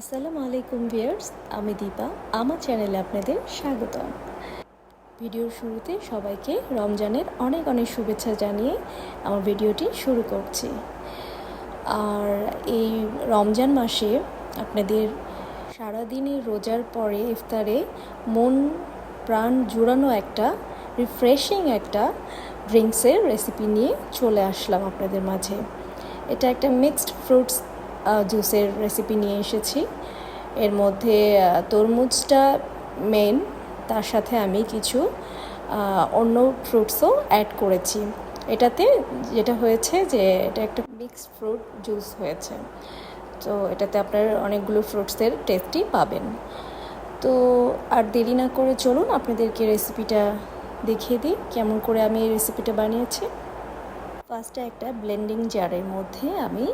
আসসালামু আলাইকুম ভিয়ার্স আমি দীপা, আমার চ্যানেলে আপনাদের স্বাগতম। ভিডিওর শুরুতে সবাইকে রমজানের অনেক অনেক শুভেচ্ছা জানিয়ে আমার ভিডিওটি শুরু করছি। আর এই রমজান মাসে আপনাদের সারাদিনের রোজার পরে ইফতারে মন প্রাণ জুড়ানো একটা রিফ্রেশিং একটা ড্রিঙ্কসের রেসিপি নিয়ে চলে আসলাম আপনাদের মাঝে। এটা একটা মিক্সড ফ্রুটস জুসের রেসিপি নিয়ে এসেছি। এর মধ্যে তরমুজটা মেন তার সাথে আমি কিছু অন্য ফ্রুটসও অ্যাড করেছি। এটাতে যেটা হয়েছে যে, এটা একটা মিক্সড ফ্রুট জুস হয়েছে। তো এটাতে আপনার অনেকগুলো ফ্রুটসের টেস্টই পাবেন। তো আর দেরি না করে চলুন, আপনাদেরকে রেসিপিটা দেখিয়ে দিই, কেমন করে আমি এই রেসিপিটা বানিয়েছি। ফার্স্টে একটা ব্লেন্ডিং জারের মধ্যে আমি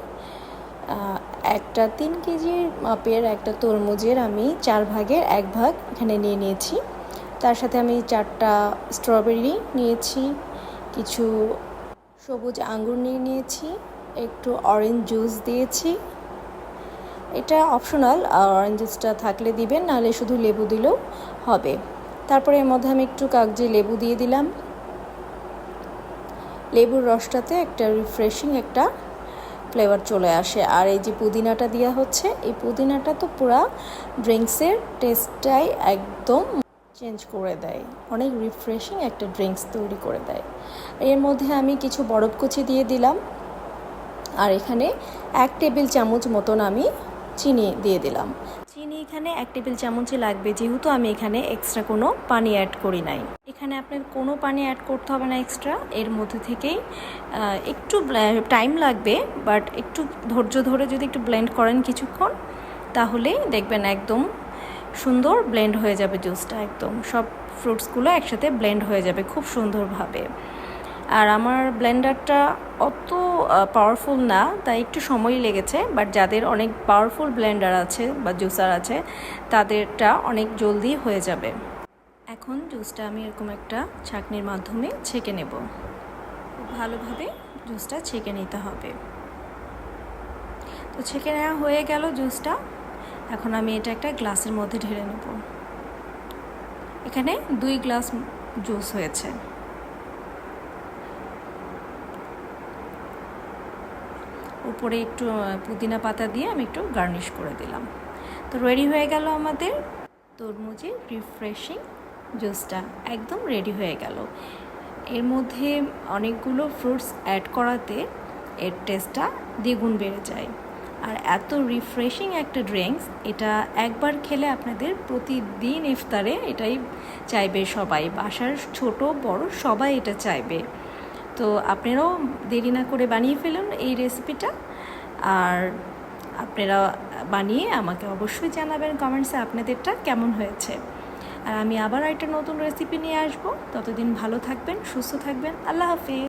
একটা তিন কেজির মাপের একটা তরমুজের আমি চার ভাগের এক ভাগ এখানে নিয়ে নিয়েছি। তার সাথে আমি চারটা স্ট্রবেরি নিয়েছি, কিছু সবুজ আঙ্গুর নিয়ে নিয়েছি, একটু অরেঞ্জ জুস দিয়েছি। এটা অপশনাল অরেঞ্জ জুসটা থাকলে দিবেন, নাহলে শুধু লেবু দিলেও হবে। তারপরে এর মধ্যে আমি একটু কাগজে লেবু দিয়ে দিলাম। লেবুর রসটাতে একটা রিফ্রেশিং একটা ফ্লেভার চলে আসে। আর এই যে পুদিনাটা দেওয়া হচ্ছে, এই পুদিনাটা তো পুরা ড্রিঙ্কসের টেস্টটাই একদম চেঞ্জ করে দেয়। অনেক রিফ্রেশিং একটা ড্রিঙ্কস তৈরি করে দেয়। এর মধ্যে আমি কিছু বরফ কুচি দিয়ে দিলাম। আর এখানে এক টেবিল চামচ মতন আমি চিনি দিয়ে দিলাম। চিনি এখানে এক টেবিল চামচই লাগবে। যেহেতু আমি এখানে এক্সট্রা কোনো পানি অ্যাড করি নাই। এখানে আপনার কোনো পানি অ্যাড করতে হবে না এক্সট্রা এর মধ্যে থেকেই একটু টাইম লাগবে বাট একটু ধৈর্য ধরে যদি একটু ব্লেন্ড করেন কিছুক্ষণ, তাহলে দেখবেন একদম সুন্দর ব্লেন্ড হয়ে যাবে জুসটা একদম। সব ফ্রুটসগুলো একসাথে ব্লেন্ড হয়ে যাবে খুব সুন্দরভাবে। আর আমার ব্লেন্ডারটা অত পাওয়ারফুল না, তাই একটু সময় লেগেছে বাট যাদের অনেক পাওয়ারফুল ব্লেন্ডার আছে বা জুসার আছে, তাদেরটা অনেক জলদি হয়ে যাবে। এখন জুসটা আমি এরকম একটা ছাঁকনির মাধ্যমে ছেঁকে নেব। ভালোভাবে জুসটা ছেঁকে নিতে হবে। তো ছেঁকে নেওয়া হয়ে গেল জুসটা এখন আমি এটা একটা গ্লাসের মধ্যে ঢেলে নেব। এখানে দুই গ্লাস জুস হয়েছে। উপরে একটু পুদিনা পাতা দিয়ে আমি একটু গার্নিশ করে দিলাম। তো রেডি হয়ে গেল আমাদের তরমুজের রিফ্রেশিং জুসটা একদম রেডি হয়ে গেল। এর মধ্যে অনেকগুলো ফ্রুটস অ্যাড করাতে এর টেস্টটা দ্বিগুণ বেড়ে যায়। আর এত রিফ্রেশিং একটা ড্রিঙ্কস এটা একবার খেলে আপনাদের প্রতিদিন ইফতারে এটাই চাইবে সবাই। বাসার ছোট, বড় সবাই এটা চাইবে। তো আপনারাও দেরি না করে বানিয়ে ফেলুন এই রেসিপিটা আর আপনারা বানিয়ে আমাকে অবশ্যই জানাবেন কমেন্টসে আপনাদেরটা কেমন হয়েছে। আর আমি আবার একটা নতুন রেসিপি নিয়ে আসব। ততদিন ভালো থাকবেন, সুস্থ থাকবেন। আল্লাহ হাফিজ।